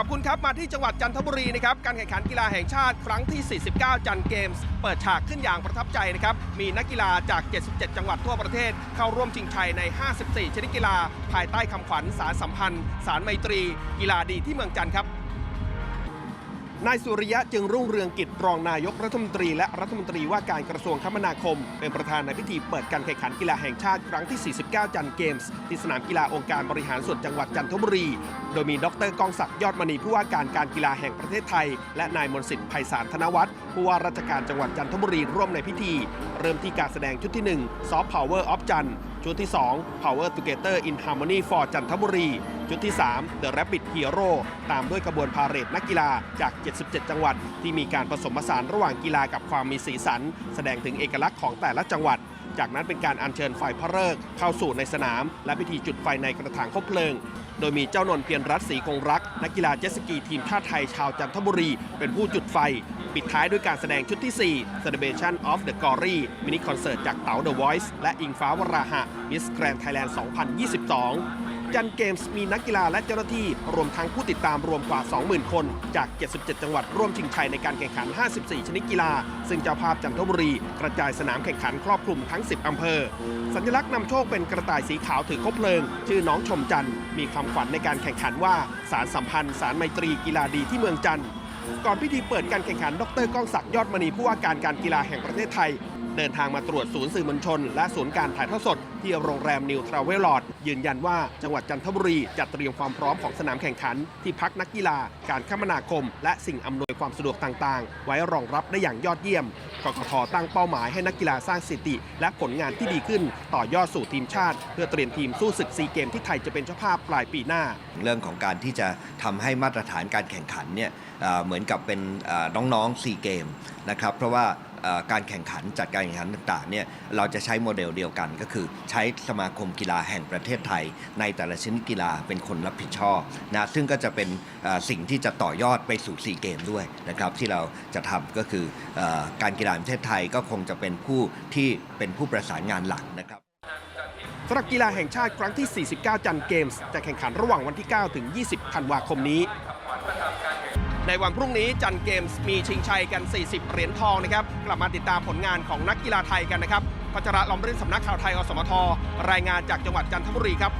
ขอบคุณครับ มาที่จังหวัดจันทบุรีนะครับ การแข่งขันกีฬาแห่งชาติครั้งที่ 49 จันเกมส์ เปิดฉากขึ้นอย่างประทับใจนะครับ มีนักกีฬาจาก 77 จังหวัดทั่วประเทศ เข้าร่วมชิงชัยใน 54 ชนิดกีฬา ภายใต้คำขวัญสารสัมพันธ์ สารไมตรี กีฬาดีที่เมืองจันทร์ครับ นายสุริยะจึงรุ่งเรืองกิจรองนายกรัฐมนตรีและรัฐมนตรีว่าการกระทรวงคมนาคม เป็นประธานในพิธีเปิดการแข่งขันกีฬาแห่งชาติครั้งที่ 49 จันเกมส์ที่สนามกีฬาองค์การบริหารส่วนจังหวัดจันทบุรี โดยมีดรกองศักดิ์ยอดมณีผู้ว่าการการกีฬาแห่งประเทศไทย และนายมนสิทธิ์ไพศาลธนวัฒน์ผู้ว่าราชการจังหวัดจันทบุรีร่วมในพิธี เริ่มที่การแสดงชุดที่ 1 Soft Power of จันทร์ ชุดที่ 2 Power Together in Harmony for จันทบุรี ชุดที่ 3 The Rabbit Hero ตามด้วยขบวนพาเหรดนักกีฬาจาก 77 จังหวัด ที่มีการผสมผสานระหว่างกีฬากับความมีสีสัน แสดงถึงเอกลักษณ์ของแต่ละจังหวัด จากนั้นเป็นการอัญเชิญไฟพระฤกษ์เข้าสู่ในสนาม และพิธีจุดไฟในกระถางคบเพลิง โดยมีเจ้านนเพียรรัตน์ศรีคงรัก นักกีฬาเจ็ตสกีทีมชาติไทยชาวจันทบุรี เป็นผู้จุดไฟ ปิดท้ายด้วยการแสดงชุดที่ 4 Celebration of the Glory มินิคอนเสิร์ตจากเต๋า The Voice และอิงฟ้าวราหะ Miss Grand Thailand 2022 จันเกมส์มีนักกีฬาและเจ้าหน้าที่ รวมทั้งผู้ติดตามรวมกว่า 20,000 คน จาก 77 จังหวัดร่วมชิงชัยในการแข่งขัน 54 ชนิดกีฬา ซึ่งเจ้าภาพจันทบุรี กระจายสนามแข่งขันครอบคลุมทั้ง 10 อำเภอ สัญลักษณ์นำโชคเป็นกระต่ายสีขาวถือคบเพลิง ชื่อน้องชมจันมีความฝันในการแข่งขันว่าสารสัมพันธ์สารไมตรีกีฬาดีที่เมืองจันก่อนพิธีเปิดการแข่งขัน ดรก้องศักดิ์ยอดมณีผู้ว่าการการกีฬาแห่งประเทศไทย เดินทางมาตรวจศูนย์สื่อมวลชน และศูนย์การถ่ายทอดสดที่โรงแรมนิวทราเวลลอดยืนยันว่าจังหวัดจันทบุรีจัดเตรียมความพร้อมของสนามแข่งขัน ที่พักนักกีฬา การคมนาคม และสิ่งอำนวยความสะดวกต่างๆ ไว้รองรับได้อย่างยอดเยี่ยมกกทตั้งเป้าหมายให้นักกีฬาสร้างสถิติ และผลงานที่ดีขึ้น ต่อยอดสู่ทีมชาติ เพื่อเตรียมทีมสู้ศึกซีเกมที่ไทยจะเป็นเจ้าภาพปลายปีหน้า เรื่องของการที่จะทำให้มาตรฐานการแข่งขันเนี่ยเหมือนกับเป็นน้องๆซีเกมนะครับเพราะว่า การแข่งขันจัดการแข่งขันต่างๆเนี่ยเราจะใช้โมเดลเดียวกัน ก็คือใช้สมาคมกีฬาแห่งประเทศไทย ในแต่ละชนิดกีฬาเป็นคนรับผิดชอบนะซึ่งก็จะเป็นสิ่งที่จะต่อยอดไปสู่ซีเกมด้วยนะครับที่เราจะทำก็คือออการกีฬาแห่งประเทศไทยก็คงจะเป็นผู้ที่เป็นผู้ประสานงานหลักนะครับสำหรับกีฬาแห่งชาติครั้งที่ 49 จันเกมส์จะแข่งขันระหว่างวันที่ 9 ถึง 20 ธันวาคมนี้ ในวันพรุ่งนี้จันเกมส์มีชิงชัยกัน 40 เหรียญทองนะครับ กลับมาติดตามผลงานของนักกีฬาไทยกันนะครับพัชระลอมรื่นสำนักข่าวไทยอสมทรายงานจากจังหวัดจันทบุรีครับ